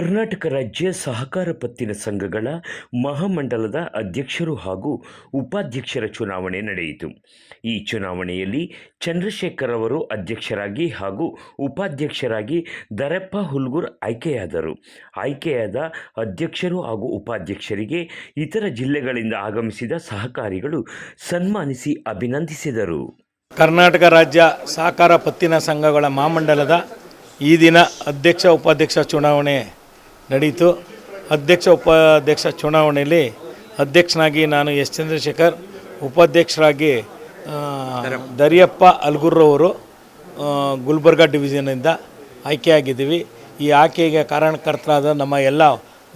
ಕರ್ನಾಟಕ ರಾಜ್ಯ ಸಹಕಾರ ಪತ್ತಿನ ಸಂಘಗಳ ಮಹಾಮಂಡಲದ ಅಧ್ಯಕ್ಷರು ಹಾಗೂ ಉಪಾಧ್ಯಕ್ಷರ ಚುನಾವಣೆ ನಡೆಯಿತು. ಈ ಚುನಾವಣೆಯಲ್ಲಿ ಚಂದ್ರಶೇಖರ್ ಅವರು ಅಧ್ಯಕ್ಷರಾಗಿ ಹಾಗೂ ಉಪಾಧ್ಯಕ್ಷರಾಗಿ ದರಪ್ಪ ಹುಲ್ಗೂರ್ ಆಯ್ಕೆಯಾದರು. ಆಯ್ಕೆಯಾದ ಅಧ್ಯಕ್ಷರು ಹಾಗೂ ಉಪಾಧ್ಯಕ್ಷರಿಗೆ ಇತರ ಜಿಲ್ಲೆಗಳಿಂದ ಆಗಮಿಸಿದ ಸಹಕಾರಿಗಳು ಸನ್ಮಾನಿಸಿ ಅಭಿನಂದಿಸಿದರು. ಕರ್ನಾಟಕ ರಾಜ್ಯ ಸಹಕಾರ ಪತ್ತಿನ ಸಂಘಗಳ ಮಹಾಮಂಡಲದ ಈ ದಿನ ಅಧ್ಯಕ್ಷ, ಉಪಾಧ್ಯಕ್ಷ ಚುನಾವಣೆ ನಡೆಯಿತು ಅಧ್ಯಕ್ಷ ಉಪಾಧ್ಯಕ್ಷ ಚುನಾವಣೆಯಲ್ಲಿ ಅಧ್ಯಕ್ಷನಾಗಿ ನಾನು ಎಸ್. ಚಂದ್ರಶೇಖರ್, ಉಪಾಧ್ಯಕ್ಷರಾಗಿ ದರಿಯಪ್ಪ ಅಲ್ಗುರ್ರವರು ಗುಲ್ಬರ್ಗ ಡಿವಿಷನಿಂದ ಆಯ್ಕೆಯಾಗಿದ್ದೀವಿ. ಈ ಆಯ್ಕೆಗೆ ಕಾರಣಕರ್ತರಾದ ನಮ್ಮ ಎಲ್ಲ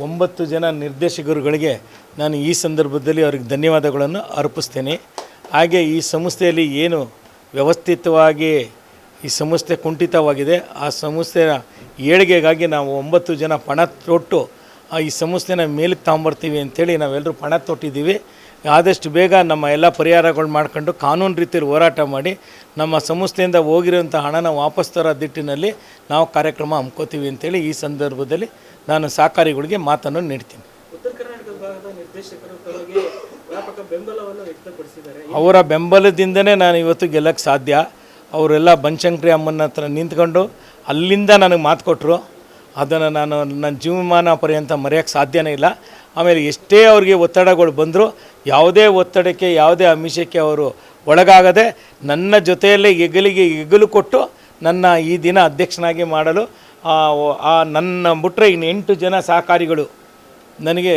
ಒಂಬತ್ತು ಜನ ನಿರ್ದೇಶಕರುಗಳಿಗೆ ನಾನು ಈ ಸಂದರ್ಭದಲ್ಲಿ ಅವ್ರಿಗೆ ಧನ್ಯವಾದಗಳನ್ನು ಅರ್ಪಿಸ್ತೇನೆ. ಹಾಗೆ ಈ ಸಂಸ್ಥೆಯಲ್ಲಿ ಏನು ವ್ಯವಸ್ಥಿತವಾಗಿ ಈ ಸಂಸ್ಥೆ ಕುಂಠಿತವಾಗಿದೆ. ಆ ಸಂಸ್ಥೆಯ ಏಳಿಗೆಗಾಗಿ ನಾವು ಒಂಬತ್ತು ಜನ ಪಣ ತೊಟ್ಟು ಆ ಈ ಸಂಸ್ಥೆನ ಮೇಲಕ್ಕೆ ತಗೊಂಬರ್ತೀವಿ ಅಂಥೇಳಿ ನಾವೆಲ್ಲರೂ ಪಣ ತೊಟ್ಟಿದ್ದೀವಿ. ಆದಷ್ಟು ಬೇಗ ನಮ್ಮ ಎಲ್ಲ ಪರಿಹಾರಗಳು ಮಾಡ್ಕೊಂಡು ಕಾನೂನು ರೀತಿಯಲ್ಲಿ ಹೋರಾಟ ಮಾಡಿ ನಮ್ಮ ಸಂಸ್ಥೆಯಿಂದ ಹೋಗಿರುವಂಥ ಹಣನ ವಾಪಸ್ ತರೋ ದಿಟ್ಟಿನಲ್ಲಿ ನಾವು ಕಾರ್ಯಕ್ರಮ ಹಮ್ಕೋತೀವಿ ಅಂತೇಳಿ ಈ ಸಂದರ್ಭದಲ್ಲಿ ನಾನು ಸಹಕಾರಿಗಳಿಗೆ ಮಾತನ್ನು ನೀಡ್ತೀನಿ. ಅವರ ಬೆಂಬಲದಿಂದನೇ ನಾನು ಇವತ್ತು ಗೆಲ್ಲಕ್ಕೆ ಸಾಧ್ಯ. ಅವರೆಲ್ಲ ಬನಶಂಕರಿ ಅಮ್ಮನ ಹತ್ರ ನಿಂತ್ಕೊಂಡು ಅಲ್ಲಿಂದ ನನಗೆ ಮಾತು ಕೊಟ್ಟರು ಅದನ್ನು ನಾನು ನನ್ನ ಜೀವಮಾನ ಪರ್ಯಂತ ಮರೆಯೋಕ್ಕೆ ಸಾಧ್ಯನೇ ಇಲ್ಲ. ಆಮೇಲೆ ಎಷ್ಟೇ ಅವ್ರಿಗೆ ಒತ್ತಡಗಳು ಬಂದರೂ, ಯಾವುದೇ ಒತ್ತಡಕ್ಕೆ, ಯಾವುದೇ ಅಮಿಷಕ್ಕೆ ಅವರು ಒಳಗಾಗದೆ ನನ್ನ ಜೊತೆಯಲ್ಲೇ ಹೆಗಲಿಗೆ ಹೆಗಲು ಕೊಟ್ಟು ನನ್ನ ಈ ದಿನ ಅಧ್ಯಕ್ಷನಾಗಿ ಮಾಡಲು ಆ ನನ್ನ ಬಿಟ್ಟರೆ ಇನ್ನು ಎಂಟು ಜನ ಸಹಕಾರಿಗಳು ನನಗೆ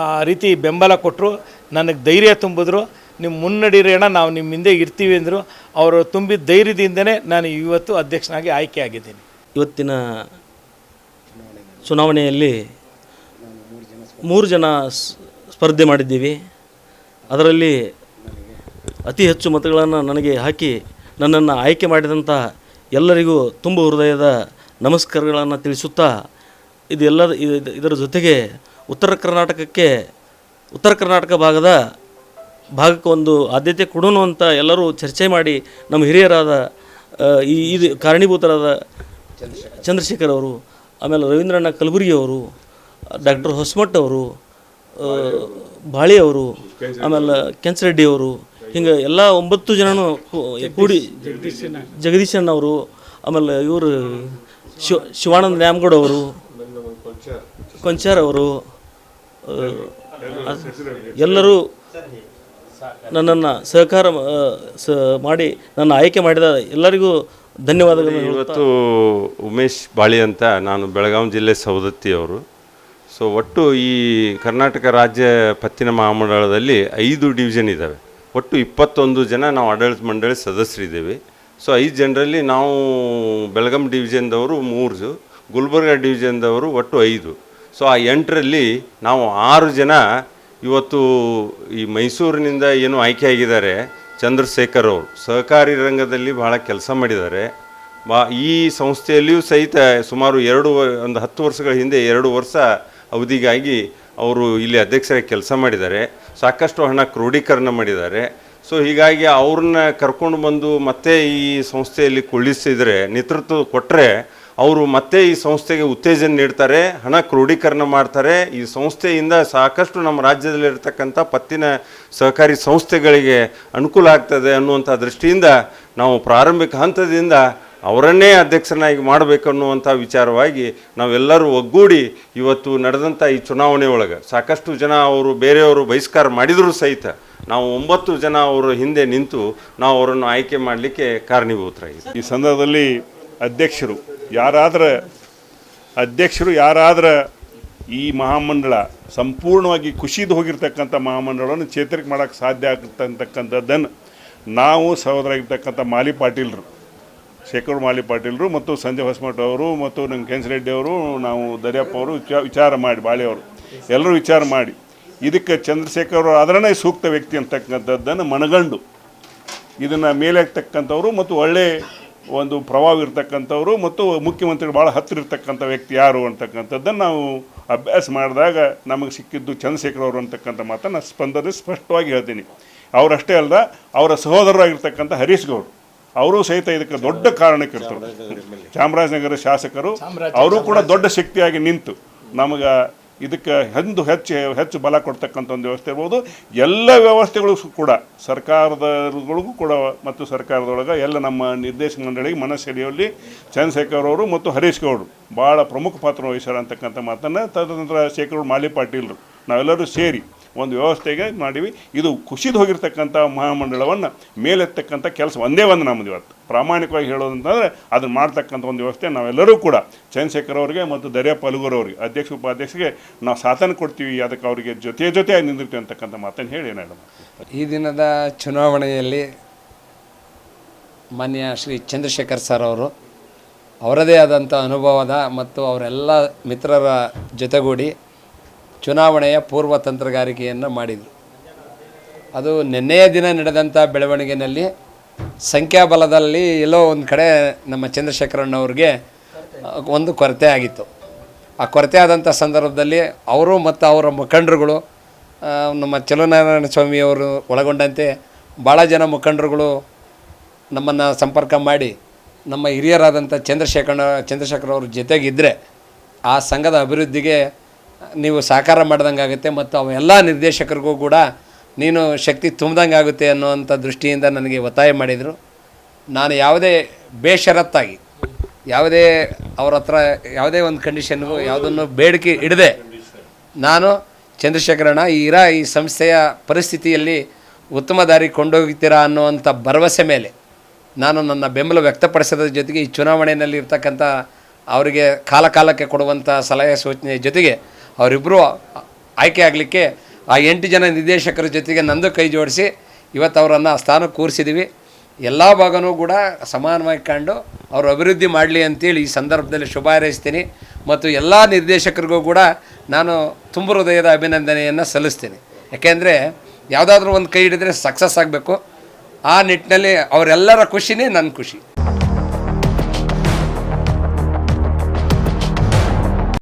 ಆ ರೀತಿ ಬೆಂಬಲ ಕೊಟ್ಟರು ನನಗೆ ಧೈರ್ಯ ತುಂಬಿದ್ರು. ನೀವು ಮುನ್ನಡೀರಿ ಅಣ್ಣ ನಾವು ನಿಮ್ಮ ಹಿಂದೆ ಇರ್ತೀವಿ ಅಂದರು ಅವರು ತುಂಬಿದ ಧೈರ್ಯದಿಂದನೇ ನಾನು ಇವತ್ತು ಅಧ್ಯಕ್ಷನಾಗಿ ಆಯ್ಕೆ ಆಗಿದ್ದೀನಿ ಇವತ್ತಿನ ಚುನಾವಣೆಯಲ್ಲಿ ಮೂರು ಜನ ಸ್ಪರ್ಧೆ ಮಾಡಿದ್ದೀವಿ. ಅದರಲ್ಲಿ ಅತಿ ಹೆಚ್ಚು ಮತಗಳನ್ನು ನನಗೆ ಹಾಕಿ ನನ್ನನ್ನು ಆಯ್ಕೆ ಮಾಡಿದಂಥ ಎಲ್ಲರಿಗೂ ತುಂಬ ಹೃದಯದ ನಮಸ್ಕಾರಗಳನ್ನು ತಿಳಿಸುತ್ತಾ ಇದೆಲ್ಲ ಇದ್- ಇದರ ಜೊತೆಗೆ ಉತ್ತರ ಕರ್ನಾಟಕಕ್ಕೆ ಉತ್ತರ ಕರ್ನಾಟಕ ಭಾಗದ ಭಾಗಕ್ಕೆ ಒಂದು ಆದ್ಯತೆ ಕೊಡೋಣ ಅಂತ ಎಲ್ಲರೂ ಚರ್ಚೆ ಮಾಡಿ ನಮ್ಮ ಹಿರಿಯರಾದ ಈ, ಇದು ಕಾರಣೀಭೂತರಾದ ಚಂದ್ರಶೇಖರ್ ಅವರು, ಆಮೇಲೆ ರವೀಂದ್ರಣ್ಣ ಕಲಬುರ್ಗಿ ಅವರು, ಡಾಕ್ಟರ್ ಹೊಸಮಠ್ ಅವರು ಬಾಳಿ ಅವರು, ಆಮೇಲೆ ಕೆಂಚರೆಡ್ಡಿ ಅವರು, ಹಿಂಗೆ ಎಲ್ಲ ಒಂಬತ್ತು ಜನನು ಕೂಡಿ ಜಗದೀಶನ್ ಅವರು, ಆಮೇಲೆ ಇವರು ಶಿವ, ಶಿವಾನಂದ ನ್ಯಾಮಗೌಡ ಅವರು, ಕೊಂಚಾರ್ ಅವರು ಎಲ್ಲರೂ ನನ್ನನ್ನು ಸಹಕಾರ ಸ, ಮಾಡಿ, ನನ್ನ ಆಯ್ಕೆ ಮಾಡಿದ ಎಲ್ಲರಿಗೂ ಧನ್ಯವಾದಗಳು ಇವತ್ತು ಉಮೇಶ್ ಬಾಳಿ ಅಂತ ನಾನು ಬೆಳಗಾವಿ ಜಿಲ್ಲೆ ಸವದತ್ತಿಯವರು ಸೊ ಒಟ್ಟು ಈ ಕರ್ನಾಟಕ ರಾಜ್ಯ ಪತ್ತಿನ ಮಹಾಮಂಡಳದಲ್ಲಿ ಐದು ಡಿವಿಷನ್ ಇದ್ದಾವೆ ಒಟ್ಟು ಇಪ್ಪತ್ತೊಂದು ಜನ ನಾವು ಆಡಳಿತ ಮಂಡಳಿ ಸದಸ್ಯರಿದ್ದೇವೆ. ಸೊ ಐದು ಜನರಲ್ಲಿ ನಾವು ಬೆಳಗಾಂ ಡಿವಿಷನ್ದವರು ಮೂರು ಗುಲ್ಬರ್ಗ ಡಿವಿಷನ್ದವರು ಒಟ್ಟು ಐದು. ಸೊ ಆ ಎಂಟರಲ್ಲಿ ನಾವು ಆರು ಜನ ಇವತ್ತು ಈ ಮೈಸೂರಿನಿಂದ ಏನು ಆಯ್ಕೆಯಾಗಿದ್ದಾರೆ ಚಂದ್ರಶೇಖರ್ ಅವರು. ಸಹಕಾರಿ ರಂಗದಲ್ಲಿ ಭಾಳ ಕೆಲಸ ಮಾಡಿದ್ದಾರೆ. ಬಾ, ಈ ಸಂಸ್ಥೆಯಲ್ಲಿಯೂ ಸಹಿತ ಸುಮಾರು ಎರಡು ಒಂದು ಹತ್ತು ವರ್ಷಗಳ ಹಿಂದೆ ಎರಡು ವರ್ಷ ಅವಧಿಗಾಗಿ ಅವರು ಇಲ್ಲಿ ಅಧ್ಯಕ್ಷರಾಗಿ ಕೆಲಸ ಮಾಡಿದ್ದಾರೆ. ಸಾಕಷ್ಟು ಹಣ ಕ್ರೋಢೀಕರಣ ಮಾಡಿದ್ದಾರೆ. ಸೊ, ಹೀಗಾಗಿ ಅವ್ರನ್ನ ಕರ್ಕೊಂಡು ಬಂದು ಮತ್ತೆ ಈ ಸಂಸ್ಥೆಯಲ್ಲಿ ಕೊಳ್ಳಿಸಿದರೆ, ನೇತೃತ್ವ ಕೊಟ್ಟರೆ ಅವರು ಮತ್ತೆ ಈ ಸಂಸ್ಥೆಗೆ ಉತ್ತೇಜನ ನೀಡ್ತಾರೆ, ಹಣ ಕ್ರೋಢೀಕರಣ ಮಾಡ್ತಾರೆ. ಈ ಸಂಸ್ಥೆಯಿಂದ ಸಾಕಷ್ಟು ನಮ್ಮ ರಾಜ್ಯದಲ್ಲಿರ್ತಕ್ಕಂಥ ಪತ್ತಿನ ಸಹಕಾರಿ ಸಂಸ್ಥೆಗಳಿಗೆ ಅನುಕೂಲ ಆಗ್ತದೆ ಅನ್ನುವಂಥ ದೃಷ್ಟಿಯಿಂದ ನಾವು ಪ್ರಾರಂಭಿಕ ಹಂತದಿಂದ ಅವರನ್ನೇ ಅಧ್ಯಕ್ಷನಾಗಿ ಮಾಡಬೇಕನ್ನುವಂಥ ವಿಚಾರವಾಗಿ ನಾವೆಲ್ಲರೂ ಒಗ್ಗೂಡಿ ಇವತ್ತು ನಡೆದಂಥ ಈ ಚುನಾವಣೆ ಒಳಗೆ ಸಾಕಷ್ಟು ಜನ ಅವರು ಬೇರೆಯವರು ಬಹಿಷ್ಕಾರ ಮಾಡಿದರೂ ಸಹಿತ ನಾವು ಒಂಬತ್ತು ಜನ ಅವರ ಹಿಂದೆ ನಿಂತು ನಾವು ಅವರನ್ನು ಆಯ್ಕೆ ಮಾಡಲಿಕ್ಕೆ ಕಾರಣೀಭೂತರಾಗಿದ್ದೀವಿ. ಈ ಸಂದರ್ಭದಲ್ಲಿ ಅಧ್ಯಕ್ಷರು ಯಾರಾದ್ರೆ ಅಧ್ಯಕ್ಷರು, ಯಾರಾದ್ರೆ ಈ ಮಹಾಮಂಡಳ ಸಂಪೂರ್ಣವಾಗಿ ಖುಷಿದು ಹೋಗಿರ್ತಕ್ಕಂಥ ಮಹಾಮಂಡಳವನ್ನು ಚೇತರಿಕೆ ಮಾಡೋಕ್ಕೆ ಸಾಧ್ಯ ಆಗ್ತಕ್ಕಂಥದ್ದನ್ನು ನಾವು ಸಹೋದರಾಗಿರ್ತಕ್ಕಂಥ ಮಾಲಿ ಪಾಟೀಲ್ರು, ಶೇಖರ್ ಮಾಲಿ ಪಾಟೀಲರು ಮತ್ತು ಸಂಜಯ್ ಹೊಸಮಠ ಅವರು ಮತ್ತು ನಮ್ಮ ಕೆನ್ಸ್ ರೆಡ್ಡಿ ಅವರು, ನಾವು ದರ್ಯಪ್ಪ ಅವರು ವಿಚಾ- ವಿಚಾರ ಮಾಡಿ ಬಾಳೆಯವರು ಎಲ್ಲರೂ ವಿಚಾರ ಮಾಡಿ. ಇದಕ್ಕೆ ಚಂದ್ರಶೇಖರ್ ಅವರು ಅದರನೇ ಸೂಕ್ತ ವ್ಯಕ್ತಿ ಅಂತಕ್ಕಂಥದ್ದನ್ನು ಮನಗಂಡು ಇದನ್ನು ಮೇಲೆ ಹಾಕ್ತಕ್ಕಂಥವ್ರು ಮತ್ತು ಒಳ್ಳೆ ಒಂದು ಪ್ರಭಾವ ಇರ್ತಕ್ಕಂಥವ್ರು ಮತ್ತು ಮುಖ್ಯಮಂತ್ರಿಗಳು ಭಾಳ ಹತ್ತಿರ ಇರ್ತಕ್ಕಂಥ ವ್ಯಕ್ತಿ ಯಾರು ಅಂತಕ್ಕಂಥದ್ದನ್ನು ನಾವು ಅಭ್ಯಾಸ ಮಾಡಿದಾಗ ನಮಗೆ ಸಿಕ್ಕಿದ್ದು ಚಂದ್ರಶೇಖರ್ ಅವರು ಅಂತಕ್ಕಂಥ ಮಾತನ್ನು ಸ್ಪಂದನೆ ಸ್ಪಷ್ಟವಾಗಿ ಹೇಳ್ತೀನಿ. ಅವರಷ್ಟೇ ಅಲ್ಲದ ಅವರ ಸಹೋದರರಾಗಿರ್ತಕ್ಕಂಥ ಹರೀಶ್ ಗೌಡ್ ಅವರು ಸಹಿತ ಇದಕ್ಕೆ ದೊಡ್ಡ ಕಾರಣಕ್ಕಿರ್ತಾರೆ ಚಾಮರಾಜನಗರ ಶಾಸಕರು ಅವರು ಕೂಡ ದೊಡ್ಡ ಶಕ್ತಿಯಾಗಿ ನಿಂತು ನಮಗೆ ಇದಕ್ಕೆ ಹೆಂದು ಹೆಚ್ಚು ಹೆಚ್ಚು ಬಲ ಕೊಡ್ತಕ್ಕಂಥ ಒಂದು ವ್ಯವಸ್ಥೆ ಇರ್ಬೋದು. ಎಲ್ಲ ವ್ಯವಸ್ಥೆಗಳಿಗೂ ಕೂಡ ಸರ್ಕಾರದಗಳಿಗೂ ಕೂಡ ಮತ್ತು ಸರ್ಕಾರದೊಳಗೆ ಎಲ್ಲ ನಮ್ಮ ನಿರ್ದೇಶನ ಮಂಡಳಿಗೆ ಮನಸ್ಸೆಳೆಯುವಲ್ಲಿ ಚಂದ್ರಶೇಖರ್ ಅವರು ಮತ್ತು ಹರೀಶ್ ಗೌಡರು ಭಾಳ ಪ್ರಮುಖ ಪಾತ್ರ ವಹಿಸ್ಯಾರ ಅಂತಕ್ಕಂಥ ಮಾತನ್ನು. ತದನಂತರ ಶೇಖರ್ ಮಾಲಿ ಪಾಟೀಲ್ರು, ನಾವೆಲ್ಲರೂ ಸೇರಿ ಒಂದು ವ್ಯವಸ್ಥೆಗೆ ಮಾಡಿವಿ. ಇದು ಕುಸಿದು ಹೋಗಿರ್ತಕ್ಕಂಥ ಮಹಾಮಂಡಳವನ್ನು ಮೇಲೆತ್ತಕ್ಕಂಥ ಕೆಲಸ ಒಂದೇ ಒಂದು ನಮ್ಮದು ಇವತ್ತು. ಪ್ರಾಮಾಣಿಕವಾಗಿ ಹೇಳೋದಂತಂದರೆ ಅದನ್ನು ಮಾಡ್ತಕ್ಕಂಥ ಒಂದು ವ್ಯವಸ್ಥೆ ನಾವೆಲ್ಲರೂ ಕೂಡ ಚಂದ್ರಶೇಖರ್ ಅವರಿಗೆ ಮತ್ತು ದರ್ಯಾ ಅವರಿಗೆ, ಅಧ್ಯಕ್ಷ ಉಪಾಧ್ಯಕ್ಷರಿಗೆ ನಾವು ಸಾಥನ ಕೊಡ್ತೀವಿ. ಅದಕ್ಕೆ ಅವರಿಗೆ ಜೊತೆ ಜೊತೆ ನಿಂದಿರ್ತೀವಿ ಅಂತಕ್ಕಂಥ ಮಾತನ್ನು ಹೇಳಿ ಮೇಡಮ್ ಈ ದಿನದ ಚುನಾವಣೆಯಲ್ಲಿ ಮಾನ್ಯ ಶ್ರೀ ಚಂದ್ರಶೇಖರ್ ಸರ್ ಅವರು ಅವರದೇ ಆದಂಥ ಅನುಭವದ ಮತ್ತು ಅವರೆಲ್ಲ ಮಿತ್ರರ ಜೊತೆಗೂಡಿ ಚುನಾವಣೆಯ ಪೂರ್ವ ತಂತ್ರಗಾರಿಕೆಯನ್ನು ಮಾಡಿದರು. ಅದು ನಿನ್ನೆಯ ದಿನ ನಡೆದಂಥ ಬೆಳವಣಿಗೆಯಲ್ಲಿ ಸಂಖ್ಯಾಬಲದಲ್ಲಿ ಎಲ್ಲೋ ಒಂದು ಕಡೆ ನಮ್ಮ ಚಂದ್ರಶೇಖರಣ್ಣವ್ರಿಗೆ ಒಂದು ಕೊರತೆ ಆಗಿತ್ತು. ಆ ಕೊರತೆ ಆದಂಥ ಸಂದರ್ಭದಲ್ಲಿ ಅವರು ಮತ್ತು ಅವರ ಮುಖಂಡರುಗಳು ನಮ್ಮ ಚಲನಾರಾಯಣ ಸ್ವಾಮಿಯವರು ಒಳಗೊಂಡಂತೆ ಭಾಳ ಜನ ಮುಖಂಡರುಗಳು ನಮ್ಮನ್ನು ಸಂಪರ್ಕ ಮಾಡಿ, ನಮ್ಮ ಹಿರಿಯರಾದಂಥ ಚಂದ್ರಶೇಖರ ಚಂದ್ರಶೇಖರ್ ಅವ್ರ ಜೊತೆಗಿದ್ದರೆ ಆ ಸಂಘದ ಅಭಿವೃದ್ಧಿಗೆ ನೀವು ಸಹಕಾರ ಮಾಡ್ದಂಗೆ ಆಗುತ್ತೆ ಮತ್ತು ಅವೆಲ್ಲ ನಿರ್ದೇಶಕರಿಗೂ ಕೂಡ ನೀನು ಶಕ್ತಿ ತುಂಬ್ದಂಗೆ ಆಗುತ್ತೆ ಅನ್ನೋವಂಥ ದೃಷ್ಟಿಯಿಂದ ನನಗೆ ಒತ್ತಾಯ ಮಾಡಿದರು. ನಾನು ಯಾವುದೇ ಬೇಷರತ್ತಾಗಿ, ಯಾವುದೇ ಅವ್ರ ಹತ್ರ ಯಾವುದೇ ಒಂದು ಕಂಡೀಷನ್ಗೂ ಯಾವುದನ್ನು ಬೇಡಿಕೆ ಇಡದೆ ನಾನು ಚಂದ್ರಶೇಖರಣ್ಣ ಈ ಇರ ಈ ಸಂಸ್ಥೆಯ ಪರಿಸ್ಥಿತಿಯಲ್ಲಿ ಉತ್ತಮ ದಾರಿ ಕೊಂಡೋಗ್ತೀರಾ ಅನ್ನುವಂಥ ಭರವಸೆ ಮೇಲೆ ನಾನು ನನ್ನ ಬೆಂಬಲ ವ್ಯಕ್ತಪಡಿಸೋದ್ರ ಜೊತೆಗೆ ಈ ಚುನಾವಣೆಯಲ್ಲಿ ಇರ್ತಕ್ಕಂಥ ಅವರಿಗೆ ಕಾಲಕಾಲಕ್ಕೆ ಕೊಡುವಂಥ ಸಲಹೆ ಸೂಚನೆ ಜೊತೆಗೆ ಅವರಿಬ್ಬರು ಆಯ್ಕೆ ಆಗಲಿಕ್ಕೆ ಆ ಎಂಟು ಜನ ನಿರ್ದೇಶಕರ ಜೊತೆಗೆ ನಂದು ಕೈ ಜೋಡಿಸಿ ಇವತ್ತು ಅವರನ್ನು ಆ ಸ್ಥಾನಕ್ಕೆ ಕೂರಿಸಿದ್ದೀವಿ ಎಲ್ಲ ಭಾಗನೂ ಕೂಡ ಸಮಾನವಾಗಿ ಕಂಡು ಅವರು ಅಭಿವೃದ್ಧಿ ಮಾಡಲಿ ಅಂತೇಳಿ ಈ ಸಂದರ್ಭದಲ್ಲಿ ಶುಭ ಹಾರೈಸ್ತೀನಿ. ಮತ್ತು ಎಲ್ಲ ನಿರ್ದೇಶಕರಿಗೂ ಕೂಡ ನಾನು ತುಂಬ ಹೃದಯದ ಅಭಿನಂದನೆಯನ್ನು ಸಲ್ಲಿಸ್ತೀನಿ. ಯಾಕೆಂದರೆ ಯಾವುದಾದ್ರೂ ಒಂದು ಕೈ ಹಿಡಿದ್ರೆ ಸಕ್ಸಸ್ ಆಗಬೇಕು. ಆ ನಿಟ್ಟಿನಲ್ಲಿ ಅವರೆಲ್ಲರ ಖುಷಿನೇ ನನ್ನ ಖುಷಿ.